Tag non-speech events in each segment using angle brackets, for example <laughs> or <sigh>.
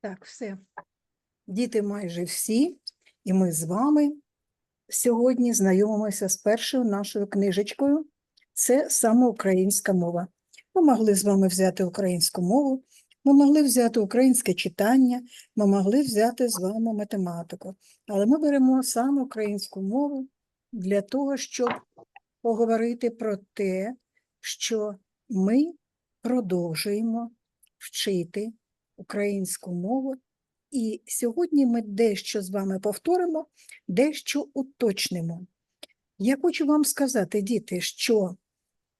Так, все. Діти майже всі, і ми з вами сьогодні знайомимося з першою нашою книжечкою. Це саме українська мова. Ми могли з вами взяти українську мову, ми могли взяти українське читання, ми могли взяти з вами математику. Але ми беремо саме українську мову для того, щоб поговорити про те, що ми продовжуємо вчити українську мову. І сьогодні ми дещо з вами повторимо, дещо уточнимо. Я хочу вам сказати, діти, що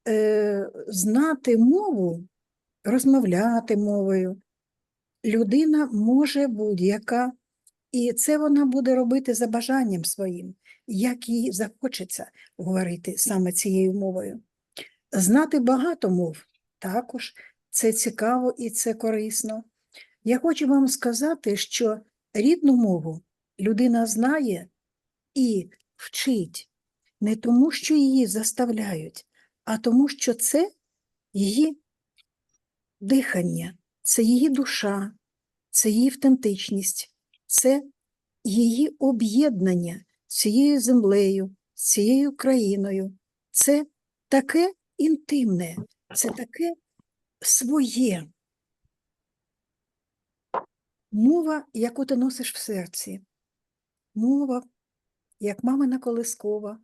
е, знати мову, розмовляти мовою, людина може будь-яка, і це вона буде робити за бажанням своїм, як їй захочеться говорити саме цією мовою. Знати багато мов також це цікаво і це корисно. Я хочу вам сказати, що рідну мову людина знає і вчить не тому, що її заставляють, а тому, що це її дихання, це її душа, це її автентичність, це її об'єднання з цією землею, з цією країною. Це таке інтимне, це таке своє. Мова, яку ти носиш в серці, мова, як мамина колискова,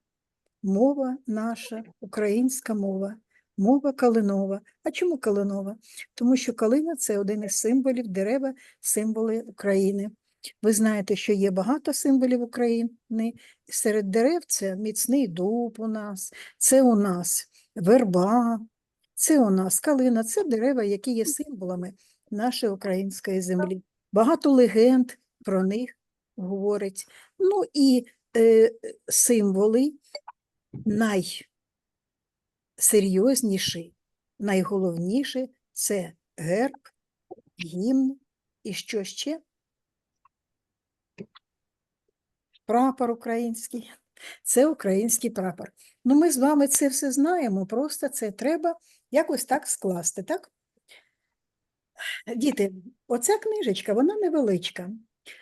мова наша, українська мова, мова калинова. А чому калинова? Тому що калина це один із символів дерева, символи України. Ви знаєте, що є багато символів України. Серед дерев це міцний дуб у нас, це у нас верба, це у нас калина, це дерева, які є символами нашої української землі. Багато легенд про них говорить. Ну і е, символи найсерйозніші, найголовніші це герб, гімн і що ще? Прапор український. Це український прапор. Ну, ми з вами це все знаємо, просто це треба якось так скласти, так? Діти, оця книжечка, вона невеличка.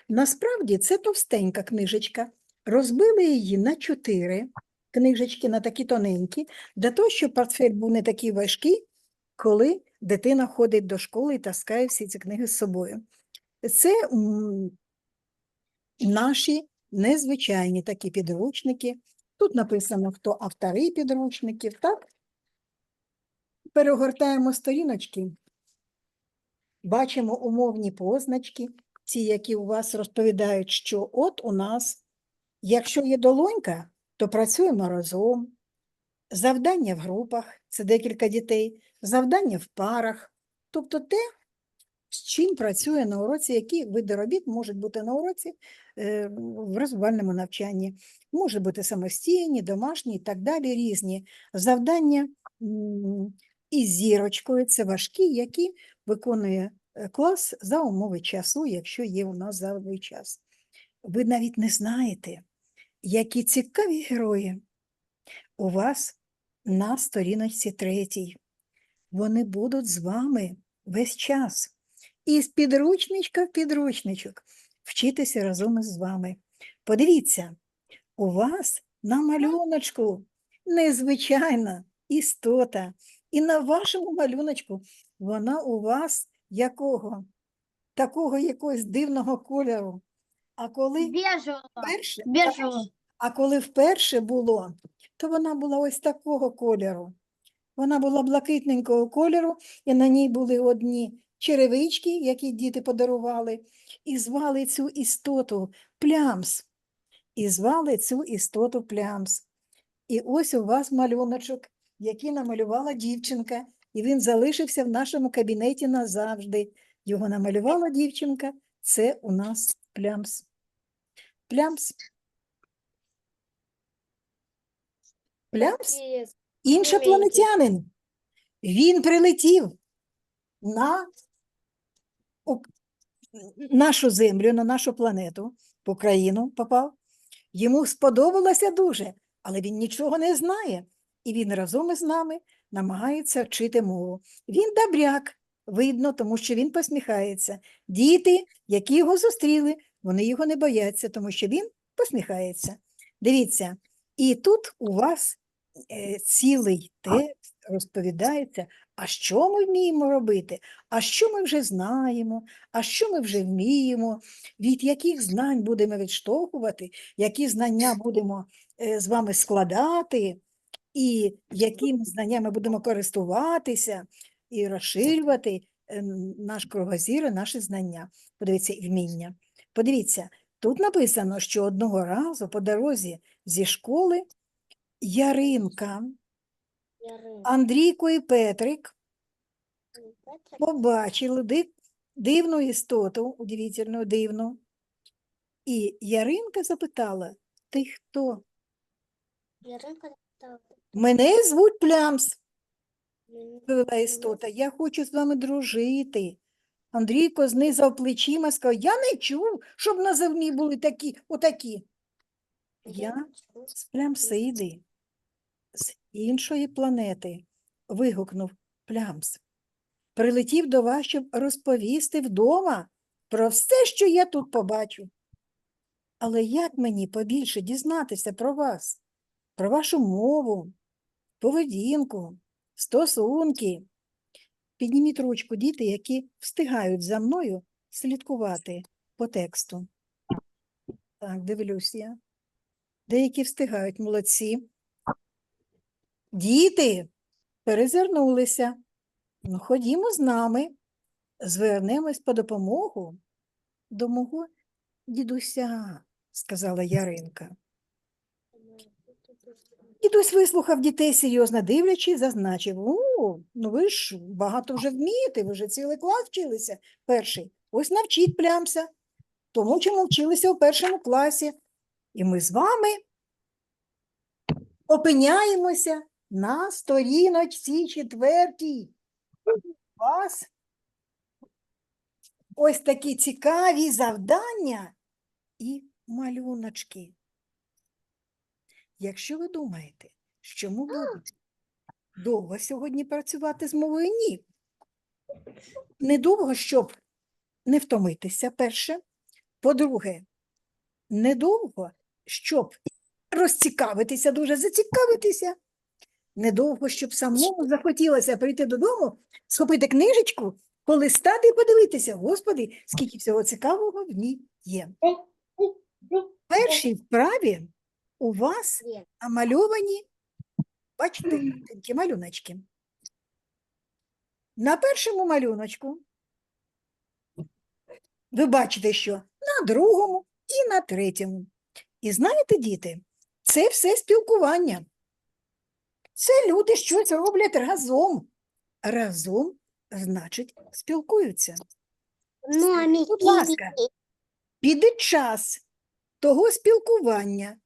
Насправді це товстенька книжечка. Розбили її на чотири книжечки, на такі тоненькі, для того, щоб портфель був не такий важкий, коли дитина ходить до школи і таскає всі ці книги з собою. Це наші незвичайні такі підручники. Тут написано, хто автори підручників, так? Перегортаємо сторіночки. Бачимо умовні позначки, ті, які у вас розповідають, що от у нас, якщо є долонька, то працюємо разом. Завдання в групах це декілька дітей, завдання в парах. Тобто те, з чим працює на уроці, які види робіт можуть бути на уроці е, в розвивальному навчанні. Може бути самостійні, домашні і так далі, різні. Завдання із зірочкою це важкі, які виконує е, клас за умови часу, якщо є у нас зайвий час. Ви навіть не знаєте, які цікаві герої у вас на сторіночці третій. Вони будуть з вами весь час. І з підручничка в підручничок вчитися разом із вами. Подивіться, у вас на малюночку незвичайна істота. І на вашому малюночку вона у вас якого? Такого якогось дивного кольору. А коли вперше, Бежевого. а коли вперше було, то вона була ось такого кольору. Вона була блакитненького кольору, і на ній були одні черевички, які діти подарували, і звали цю істоту плямс. І звали цю істоту плямс. І ось у вас малюночок, який намалювала дівчинка, і він залишився в нашому кабінеті назавжди. Його намалювала дівчинка, це у нас плямс. Плямс. Плямс іншопланетянин. Він прилетів на нашу землю, на нашу планету, в Україну попав. Йому сподобалося дуже. але він нічого не знає. І він разом із нами намагається вчити мову. Він добряк, видно, тому що він посміхається. Діти, які його зустріли, вони його не бояться, тому що він посміхається. Дивіться, і тут у вас е, цілий текст розповідається, а що ми вміємо робити, а що ми вже знаємо, а що ми вже вміємо, від яких знань будемо відштовхувати, які знання будемо е, з вами складати, і якими знаннями будемо користуватися? І розширювати е, наш кругозір наші знання. Подивіться, і вміння. Подивіться, тут написано, що одного разу по дорозі зі школи Яринка, Андрійко і Петрик побачили дивну істоту, удивительну дивну. І Яринка запитала: Ти хто? Мене звуть Плямс, відповіла істота. Я хочу з вами дружити. Андрійко знизав плечима, і сказав, я не чув, щоб на землі були такі, отакі. Я з Плямсиди, іншої планети, вигукнув Плямс. Прилетів до вас, щоб розповісти вдома про все, що я тут побачу. Але як мені побільше дізнатися про вас, про вашу мову, поведінку, стосунки? Підніміть ручку діти, які встигають за мною слідкувати по тексту. Так, дивлюсь я. Деякі встигають, молодці. Діти перезирнулися. Ну, ходімо з нами, звернемось по допомогу до мого дідуся, сказала Яринка. Дідусь вислухав дітей серйозно дивлячись, зазначив, о, ну ви ж багато вже вмієте, ви вже цілий клас вчилися перший. Ось навчіть плямся, тому чому вчилися у першому класі. І ми з вами опиняємося на сторіночці четвертій. У вас ось такі цікаві завдання і малюночки. Якщо ви думаєте, що ми будемо довго сьогодні працювати з мовою, ні. Недовго, щоб не втомитися, перше. По-друге, недовго, щоб розцікавитися, дуже зацікавитися. Недовго, щоб самому захотілося прийти додому, схопити книжечку, полистати і подивитися, Господи, скільки всього цікавого в ній є. В першій вправі у вас намальовані, бачите, такі малюночки. На першому малюночку ви бачите, що на другому і на третьому. І знаєте, діти, це все спілкування. Це люди щось роблять разом. Разом, значить, спілкуються. Будь ласка, під час того спілкування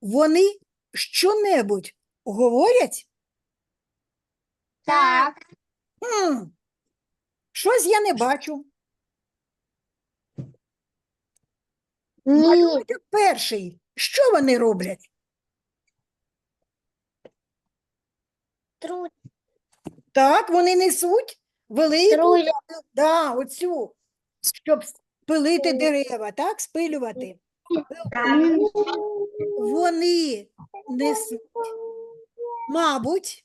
вони щонебудь говорять? Так. Хм, щось я не бачу. Ні. Малюнок перший. Що вони роблять? Так, вони несуть велику, да, оцю, щоб пилити дерева, так, спилювати. Вони несуть, мабуть,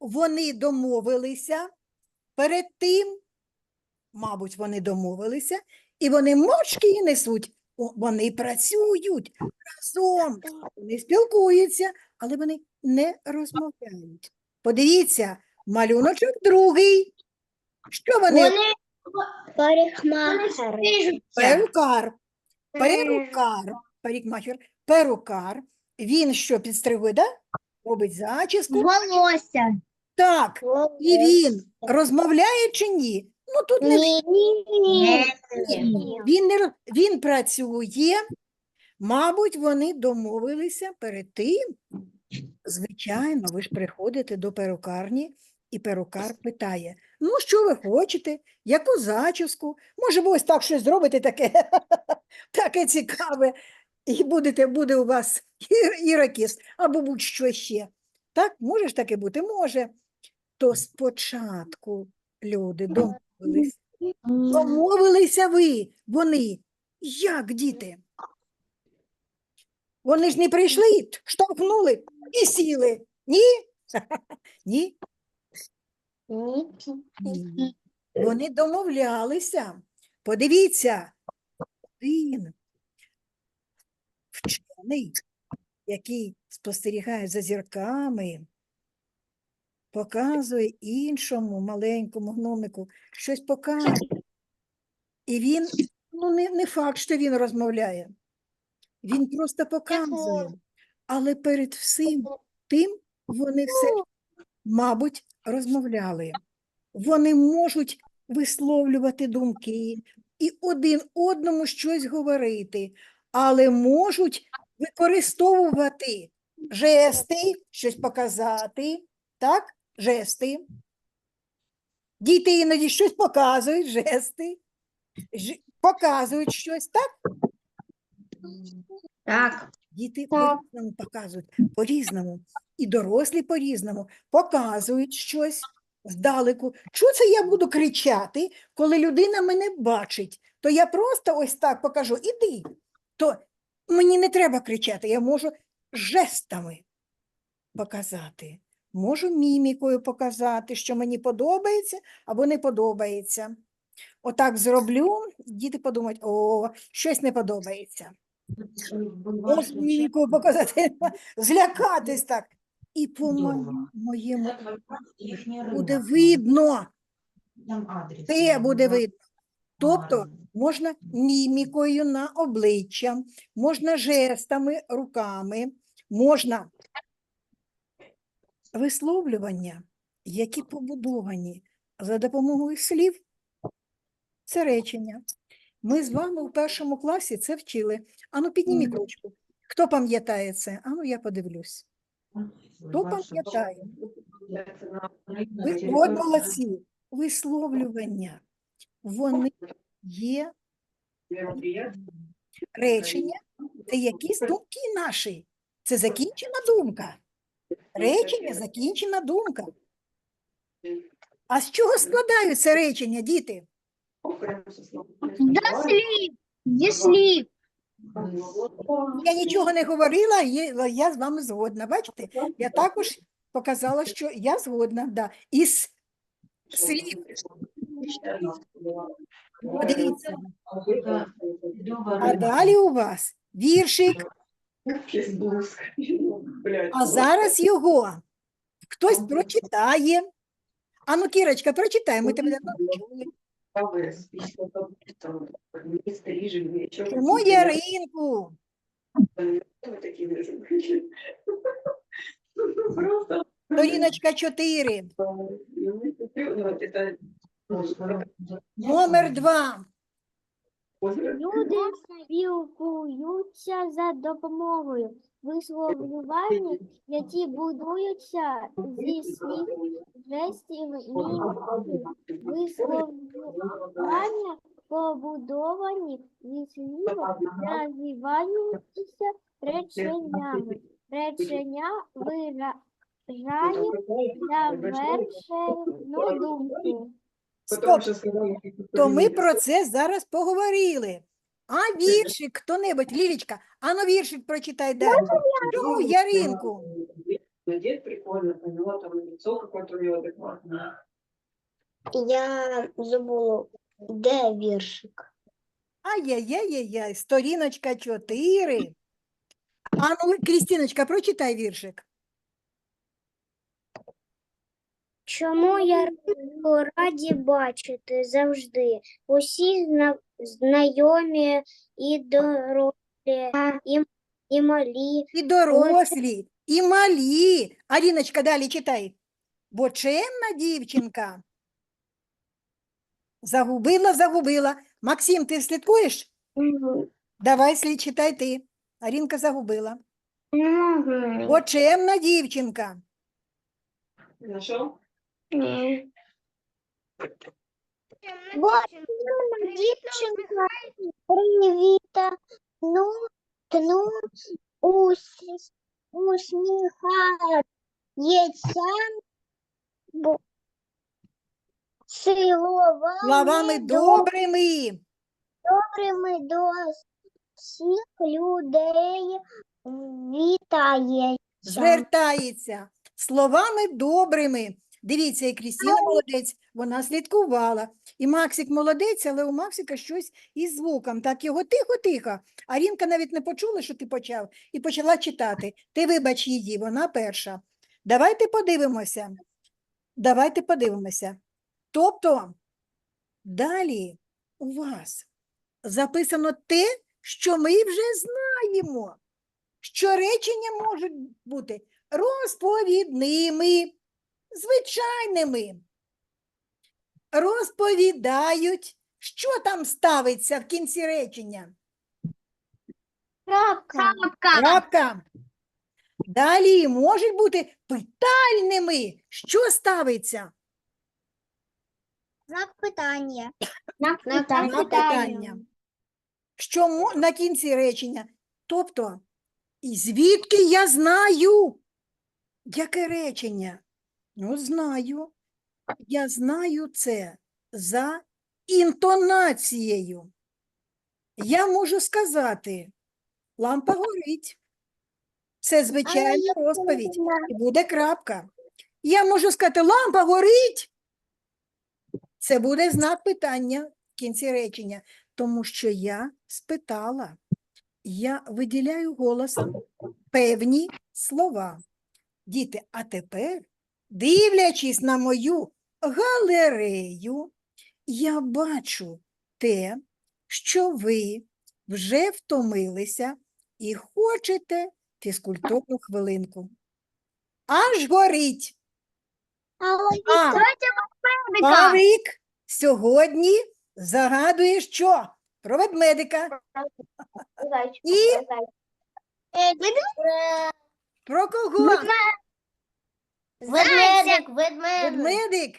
вони домовилися перед тим, мабуть, вони домовилися, і вони мовчки її несуть. Вони працюють разом, вони спілкуються, але вони не розмовляють. Подивіться, малюночок другий. Що вони? Вони парикмахери. Перукар. Перукар. Парикмахер. Перукар. Він що підстригує, да? Робить зачіску. Волосся. Так. І він розмовляє чи ні? Ну тут не Ні. Ні. він не роз- він працює. Мабуть, вони домовилися перед тим. Звичайно, ви ж приходите до перукарні, і перукар питає: ну, що ви хочете, яку зачіску? Може, ви ось так щось зробите таке, <laughs> таке цікаве. і будете, буде у вас і- або будь-що ще. Так, може ж таке бути? Може. То спочатку люди домовились. Домовилися ви, вони. Як діти? Вони ж не прийшли, штовхнули і сіли. Ні? <laughs> Ні? Ні. Вони домовлялися. Подивіться, один вчений, який спостерігає за зірками, показує іншому маленькому гномику, щось показує. І він, ну не, не факт, що він розмовляє. Він просто показує. Але перед всім тим вони все, мабуть, розмовляли. Вони можуть висловлювати думки і один одному щось говорити, але можуть використовувати жести, щось показати, так? Жести. Діти іноді щось показують, жести, показують щось, так? Так. Діти по-різному показують, по-різному. І дорослі по-різному показують щось здалеку. Що це я буду кричати, коли людина мене бачить? То я просто ось так покажу, іди. То мені не треба кричати, я можу жестами показати. Можу мімікою показати, що мені подобається або не подобається. Отак зроблю, діти подумають, о, щось не подобається. Ось мімікою показати, <laughs> злякатись так. І по моєму, моєму буде видно, те буде видно. Тобто можна мімікою на обличчя, можна жестами, руками, можна висловлювання, які побудовані за допомогою слів. Це речення. Ми з вами у першому класі це вчили. Ану, підніміть ручку. Хто пам'ятає це? Ану, я подивлюсь. Хто пам'ятає? Ви от молодці. Висловлювання. Вони є речення, це якісь думки наші. Це закінчена думка. Речення закінчена думка. А з чого складаються речення, діти? Слів. Я нічого не говорила, я з вами згодна. Бачите, я також показала, що я згодна. Да. Із слів. Подивіться. А далі у вас віршик, а зараз його хтось прочитає. Ану, Кірочка, прочитай, ми тебе давно чули. Чому Яринку? Просто. Сторіночка 4, Ну, номер 2. Люди спілкуються за допомогою висловлювань, які будуються зі слів, жестів, міміки. Висловлювання побудовані зі слів, називаються реченнями. Речення виражають завершену думку. Стоп. То ми про це зараз поговорили. А віршик, хто-небудь, Лілічка, а ну віршик прочитай далі. Чому Яринку? Дед прикольно, поняла, там лицо какое-то у него адекватное. Я забула, де віршик? Ай-яй-яй-яй, сторіночка 4. А ну, Крістіночка, прочитай віршик. Чому я раді бачити завжди усі зна- знайомі і дорослі, і, і малі. І дорослі, і малі. Аріночка, далі читай. Бо чемна дівчинка. Загубила, загубила. Максим, ти слідкуєш? Давай слід читай ти. Арінка загубила. Мгм. Бо чемна дівчинка. Нашел? Ні. Дівчинка привіта, ну вікно ус- усміхається бо- словами Словами добрими. добрими до всіх людей вітає. звертається словами добрими. Дивіться, і Крістіна молодець, вона слідкувала. І Максик молодець, але у Максика щось із звуком. Так його тихо-тихо. А Рінка навіть не почула, що ти почав, і почала читати. Ти вибач її, вона перша. Давайте подивимося. Давайте подивимося. Тобто, далі у вас записано те, що ми вже знаємо що речення можуть бути розповідними, звичайними. Розповідають, що там ставиться в кінці речення. Крапка. Крапка. Далі можуть бути питальними. Що ставиться? Знак питання. Знак питання. Що мо- на кінці речення. Тобто, і звідки я знаю? Яке речення? Ну, знаю. Я знаю це за інтонацією. Я можу сказати, лампа горить. Це звичайна розповідь. І буде крапка. Я можу сказати, лампа горить. Це буде знак питання в кінці речення, тому що я спитала. Я виділяю голосом певні слова. Діти, а тепер, дивлячись на мою галерею, я бачу те, що ви вже втомилися і хочете фізкультурну хвилинку. Аж горить. А, Павлік сьогодні загадує що? Про ведмедика. І про кого? Ведмедик, Ведмедик. Ведмедик?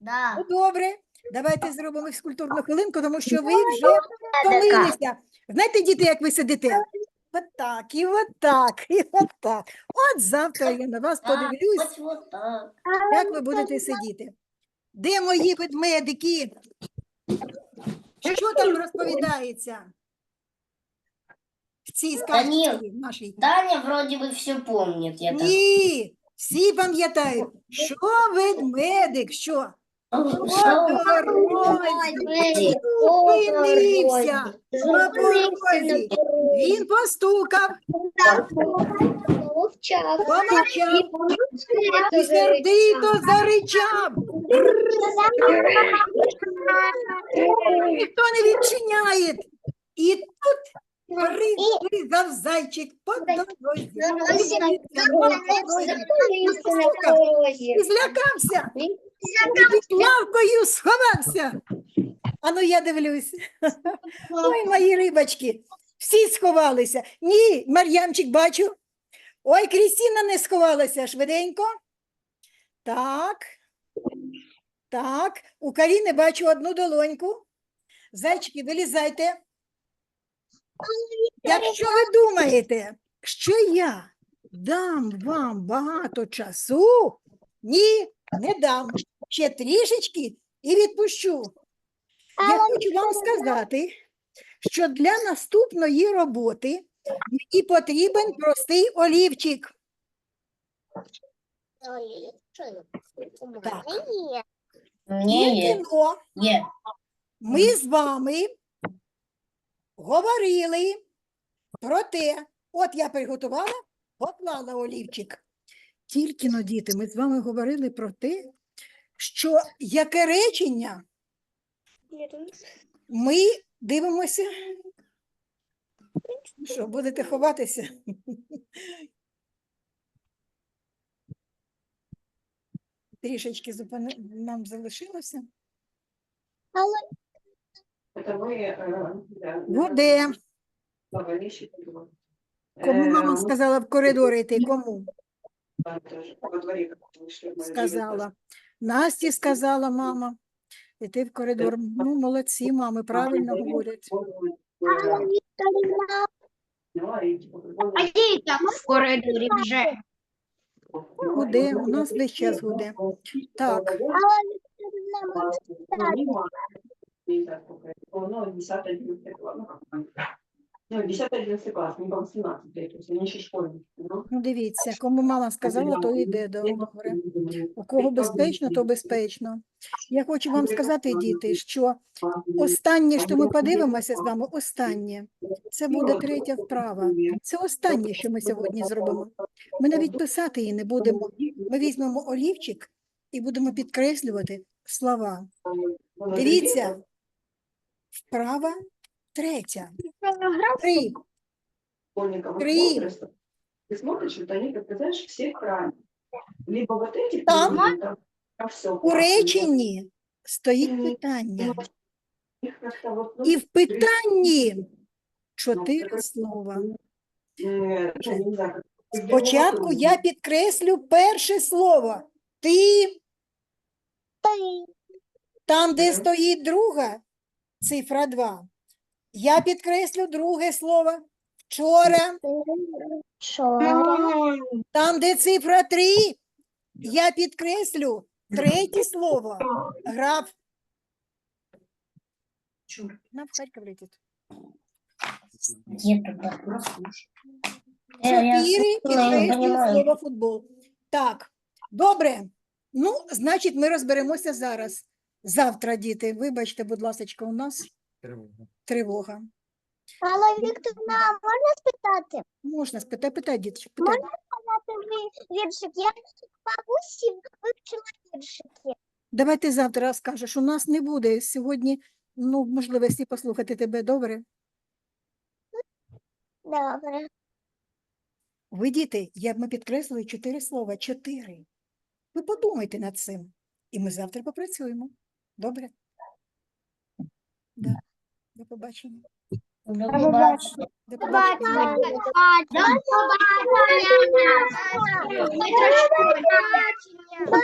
Да. Ну, добре. Давайте зробимо фізкультурну хвилинку, тому що ви вже втомилися. Знаєте, діти, як ви сидите? Отак, і отак, і отак. От завтра я на вас подивлюсь, як ви будете сидіти. Де мої ведмедики? Що там розповідається? В цій сказці нашій? Таня вроде бы все помнит. Я так. Ні, всі пам'ятають, що ведмедик, що? О, По что? дорозі зупинився на порозі. Він постукав, помовчав і сердито заричав. Ніхто не відчиняє. І тут пригав зайчик по дорозі. І злякався. Під лавкою сховався. Ану, я дивлюсь. <laughs> Ой, мої рибочки, всі сховалися. Ні, Мар'ямчик бачу. Ой, Крістіна не сховалася швиденько. Так. Так, у Каріни бачу одну долоньку. Зайчики, вилізайте. Якщо ви думаєте, що я дам вам багато часу, ні, не дам. Ще трішечки і відпущу. Я хочу вам сказати, що для наступної роботи мені потрібен простий олівчик. Так. Нет. кіно. Ми з вами говорили про те, от я приготувала, поклала олівчик. Тільки но, діти, ми з вами говорили про те, що яке речення ми дивимося. Що, будете ховатися? Трішечки зупини... нам залишилося. Это мы... э, да, Буде. Новые вещи придумали. Кому Э, мама мы сказала в коридорі йти? Кому? там тоже во дворе как-то вышли, мы жили Сказала. Насті сказала мама. Іти в коридор. Ну, молодці, мами, правильно говорять. тоже. Э, поняла, и типа прикольно. А де так в коридорі вже? Гуде, у нас весь час гуде. Так. Не знаю, сколько это было, ну, 10 11 класс, ну, как там. Ну, 10 11 класс, не по 18 лет, то есть они еще школьники, ну. Ну, дивіться, кому мама сказала, то йде добре. У кого безпечно, то безпечно. Я хочу вам сказати, діти, що останнє, що ми подивимося з вами, останнє, це буде третя вправа. Це останнє, що ми сьогодні зробимо. Ми навіть писати її не будемо. Ми візьмемо олівчик і будемо підкреслювати слова. Дивіться, вправа третя. Три. школьников Три. возраста, ты смотришь, вот они, как ты знаешь, все в храме. Либо вот эти, Там там, там все У реченні стоїть питання. І в питанні чотири слова. Спочатку я підкреслю перше слово. Ти, там, де стоїть друга, цифра 2. Я підкреслю друге слово. Вчора, там, де цифра 3, я підкреслю третє слово. Грав. Нам в? Э, я Чотири понимаю. слово футбол. Так, добре. Ну, значить, ми розберемося зараз. Завтра, діти, вибачте, будь ласка, у нас тривога. Алла Вікторівна, можна спитати? Можна спитай, питай, діточок, питай. Сказати ви віршик? Я в бабусі вивчила віршики. Давай ти завтра розкажеш. У нас не буде сьогодні ну, можливості послухати тебе, добре? Добре. Ви, діти, я б ми підкреслили чотири слова. Чотири. Ви подумайте над цим. І ми завтра попрацюємо. Добре? Да. До побачення. До побачення. До побачення. До побачення.